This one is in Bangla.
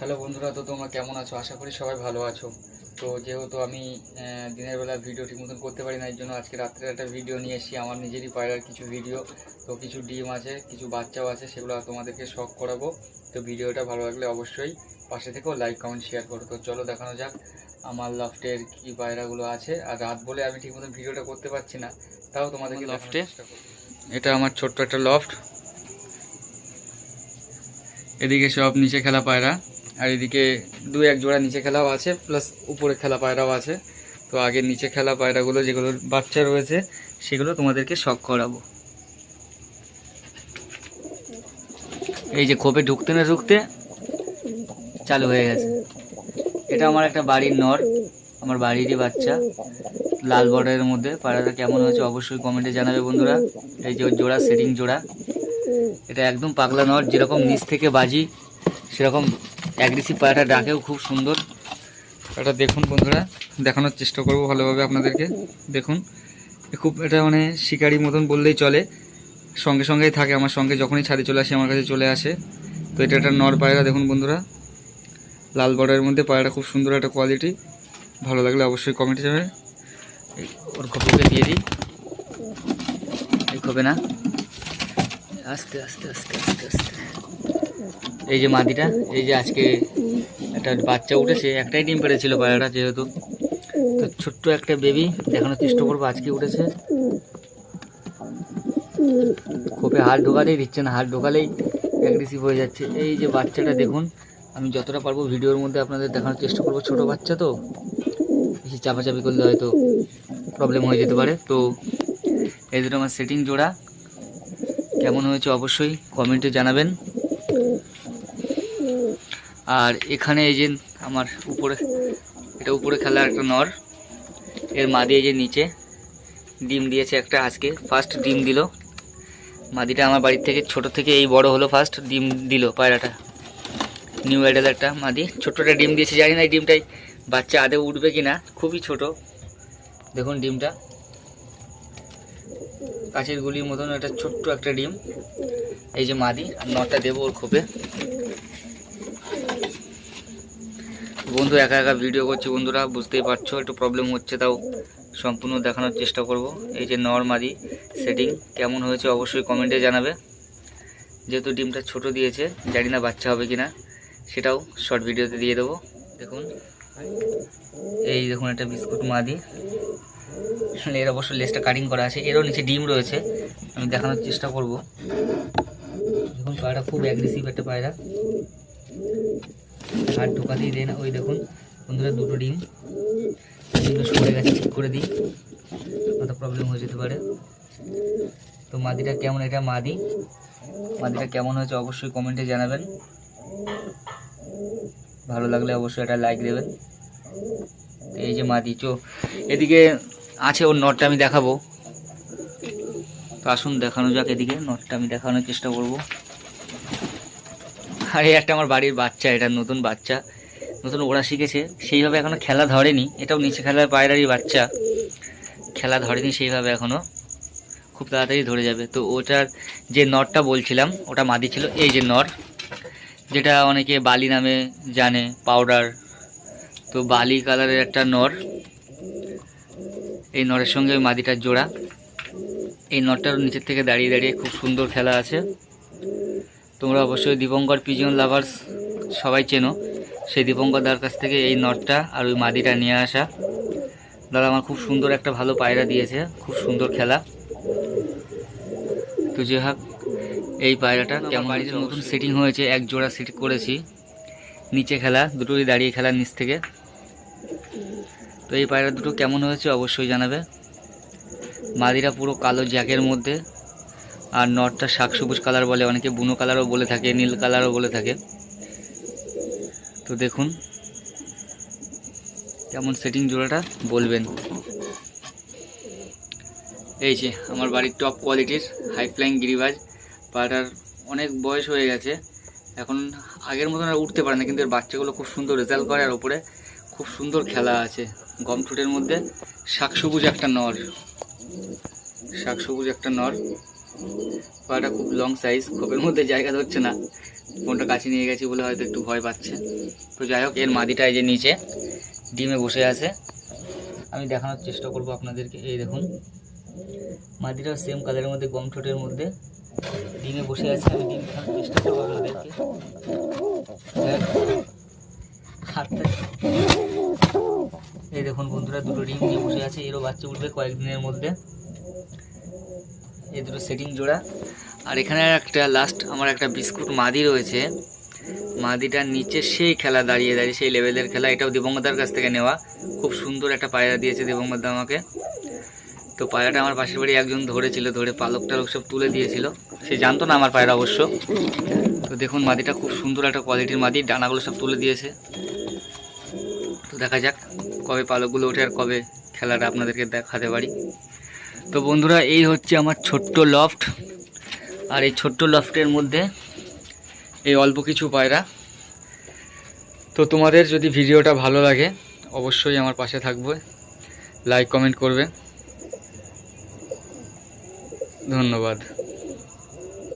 হ্যালো বন্ধুরা তো তোমরা কেমন আছো? আশা করি সবাই ভালো আছো। তো যেহেতু আমি দিনের বেলা ভিডিও ঠিক মতন করতে পারি না এই জন্য আজকে রাত্রে একটা ভিডিও নিয়ে এসেছি। আমার নিজেরই পায়রার কিছু ভিডিও তো কিছু ডিম আছে কিছু বাচ্চাও আছে সেগুলো তোমাদেরকে শখ করাবো। তো ভিডিওটা ভালো লাগলে অবশ্যই পাশে থেকেও লাইক কমেন্ট শেয়ার করো। তো চলো দেখানো যাক আমার লফটের কী পায়রাগুলো আছে। আর রাত বলে আমি ঠিক মতন ভিডিওটা করতে পারছি না তাও তোমাদেরকে লফটে এটা আমার ছোট্ট একটা লফট এদিকে সব নিচে খেলা পায়রা। আর এদিকে দু এক জোড়া নিচে খেলাও আছে প্লাস উপরে খেলা পায়রাও আছে। তো আগে নিচে খেলা পায়রাগুলো, যেগুলোর বাচ্চা রয়েছে, সেগুলো তোমাদেরকে শখ করাবো। এই যে খোপে ঢুকতে না ঢুকতে, চালু হয়ে গেছে। এটা আমার একটা বাড়ির নর, আমার বাড়িরই বাচ্চা। লাল বর্ডারের মধ্যে, পায়রাটা কেমন হয়েছে অবশ্যই কমেন্টে জানাবে বন্ধুরা। এই যে জোড়া, সেটিং জোড়া। এটা একদম পাগলা নট যেরকম নিচ থেকে বাজি, সেরকম অ্যাগ্রেসিভ পায়রাটা ডাকেও খুব সুন্দর। এটা দেখুন বন্ধুরা, দেখানোর চেষ্টা করব ভালোভাবে আপনাদেরকে। দেখুন খুব এটা মানে শিকারি মতন বললেই চলে। সঙ্গে সঙ্গেই থাকে, আমার সঙ্গে যখনই ছাদে চলে আসে, আমার কাছে চলে আসে। তো এটা একটা নর পায়রা, দেখুন বন্ধুরা। লাল বর্ডারের মধ্যে পায়রাটা খুব সুন্দর একটা কোয়ালিটি ভালো লাগলে অবশ্যই কমেন্টে যাবে ওর খোপকে দিয়ে দিই। খোপে না। আস্তে আস্তে আস্তে আস্তে আস্তে। এই যে মাদিটা এই যে আজকে একটা বাচ্চা উঠেছে, একটাই ডিম পেড়েছিল পায়রাটা যেহেতু। তো ছোট্ট একটা বেবি দেখানোর চেষ্টা করব, আজকে উঠেছে। খোপে হাত ঢোকালেই দিচ্ছে না হাত ঢোকালেই অ্যাগ্রেসিভ হয়ে যাচ্ছে। এই যে বাচ্চাটা দেখুন, আমি যতটা পারব ভিডিওর মধ্যে আপনাদের দেখানোর চেষ্টা করব। ছোট বাচ্চা তো, বেশি চাপাচাপি করলে হয়তো প্রবলেম হয়ে যেতে পারে। তো এই দুটো আমার সেটিং জোড়া। কেমন হয়েছে অবশ্যই কমেন্টে জানাবেন। আর এখানে এই যে আমার উপরে, এটা উপরে খেলা একটা নর। এর মাদি এই যে নিচে ডিম দিয়েছে একটা আজকে ফার্স্ট ডিম দিল। মাদিটা আমার বাড়ির থেকে, ছোট থেকে এই বড় হলো ফার্স্ট ডিম দিল পায়রাটা। নিউ অ্যাডেল একটা মাদি। ছোট্টটা ডিম দিয়েছে, জানি না এই ডিমটাই বাচ্চা আদে উঠবে কি না খুবই ছোট। দেখুন ডিমটা। কাছের গুলির মতন একটা ছোট্ট একটা ডিম। এই যে মাদি, আর নটা দেবো ওর খোপে। বন্ধু, একা একা ভিডিও করছি বন্ধুরা, বুঝতেই পারছ, একটু প্রবলেম হচ্ছে, তাও সম্পূর্ণ দেখানোর চেষ্টা করব। এই যে নর মাদি সেটিং কেমন হয়েছে অবশ্যই কমেন্টে জানাবে। যেহেতু ডিমটা ছোট দিয়েছে, জানি না বাচ্চা হবে কিনা, সেটাও শর্ট ভিডিওতে দিয়ে দেবো। দেখুন, এই দেখুন একটা বিস্কুট মাদি। এর অবশ্য লেসটা কাটিং করা আছে, এরও নিচে ডিম রয়েছে, আমি দেখানোর চেষ্টা করব। দেখুন, পায়রা খুব অ্যাগ্রেসিভ একটা পায়রা। হাত ঢোকাতেই দেয় না ওই দেখুন, বন্ধুরা দুটো ডিম। ডিমটা সরে গেছে, ঠিক করে দিই। হয়তো প্রবলেম হয়ে যেতে পারে। তো মাদিটা কেমন? এটা মাদি। মাদিটা কেমন হয়েছে অবশ্যই কমেন্টে জানাবেন। ভালো লাগলে অবশ্যই একটা লাইক দেবেন। এই যে মাদি, চো, এদিকে আছে ওর নটটা আমি দেখাবো। তো আসুন, দেখানো যাক এদিকে। নটটা আমি দেখানোর চেষ্টা করব। আর এই একটা আমার বাড়ির বাচ্চা, এটা নতুন বাচ্চা। নতুন ওরা শিখেছে। সেইভাবে এখনও খেলা ধরেনি। এটাও নিচে খেলার পায়রারই বাচ্চা। খেলা ধরেনি সেইভাবে এখনও। খুব তাড়াতাড়ি ধরে যাবে। তো ওটার যে নরটা বলছিলাম, ওটা মাদি ছিল, এই যে নর, যেটা অনেকে বালি নামে জানে পাউডার তো বালি কালারের একটা নর। এই নরের সঙ্গে ওই মাদিটার জোড়া। এই নটটার নিচের থেকে দাঁড়িয়ে দাঁড়িয়ে খুব সুন্দর খেলা আছে। তোমরা অবশ্যই দীপঙ্কর পিজিয়ন লাভার্স সবাই চেনো। সেই দীপঙ্কর দার কাছ থেকে এই নটটা আর ওই মাদিটা নিয়ে আসা। দাদা, আমার খুব সুন্দর একটা ভালো পায়রা দিয়েছে। খুব সুন্দর খেলা। তো যে হোক, এই পায়রাটা কেমন নতুন সেটিং হয়েছে। এক জোড়া সেট করেছি। নিচে খেলা দুটোই দাঁড়িয়ে খেলা নিচ থেকে। তো এই পায়রা দুটো কেমন হয়েছে অবশ্যই জানাবে। মাদিরা পুরো কালো জ্যাকের মধ্যে। আর নটটা শাক সবুজ কালার বলে, অনেকে বুনো কালারও বলে থাকে, নীল কালারও বলে থাকে। তো দেখুন, কেমন সেটিং জোড়াটা বলবেন। এই যে, আমার বাড়ির টপ কোয়ালিটির হাই ফ্লাইং গিরিবাজ পাটার অনেক বয়স হয়ে গেছে। এখন আগের মতন আর উঠতে পারে না, কিন্তু এর বাচ্চাগুলো খুব সুন্দর রেজাল্ট করে, আর ওপরে খুব সুন্দর খেলা আছে। গম ঠোঁটের মধ্যে শাক সবুজ একটা নর, শাক সবুজ একটা নর। পাটা খুব লং সাইজ খোপের মধ্যে জায়গা ধরছে না। ফোনটা কাছে নিয়ে গেছি বলে হয়তো একটু ভয় পাচ্ছে। তো যাই হোক, এর মাদিটা এই যে নিচে, ডিমে বসে আছে। আমি দেখানোর চেষ্টা করব আপনাদেরকে। এই দেখুন, মাদিটাও সেম কালারের মধ্যে, গম ঠোঁটের মধ্যে। ডিমে বসে আছে, আমি ডিম দেখানোর চেষ্টা করব আপনাদেরকে। এই দেখুন বন্ধুরা, দুটো ডিম নিয়ে বসে আছে। এরও বাচ্চা উঠবে কয়েকদিনের মধ্যে। এই দুটো সেটিং জোড়া। আর এখানে একটা লাস্ট আমার একটা বিস্কুট মাদি রয়েছে। মাদিটার নিচে সেই খেলা দাঁড়িয়ে দাঁড়িয়ে, সেই লেভেলের খেলা। এটাও দেবঙ্গদার কাছ থেকে নেওয়া। খুব সুন্দর একটা পায়রা দিয়েছে দেবঙ্গদা আমাকে। তো পায়রাটা আমার পাশের বাড়ি একজন ধরেছিল, ধরে পালক টালক সব তুলে দিয়েছিল। সে জানতো না আমার পায়রা অবশ্য। তো দেখুন মাদিটা খুব সুন্দর একটা কোয়ালিটির মাদি, ডানাগুলো সব তুলে দিয়েছে। তো দেখা যাক কবে পালকগুলো ওঠে আর কবে খেলাটা আপনাদেরকে দেখাতে পারি। তো বন্ধুরা, এই হচ্ছে আমার ছোট্ট লফট আর এই ছোট্ট লফটের মধ্যে এই অল্প কিছু পায়রা। তো তোমাদের যদি ভিডিওটা ভালো লাগে, অবশ্যই আমার পাশে থাকবে। লাইক কমেন্ট করবে। ধন্যবাদ।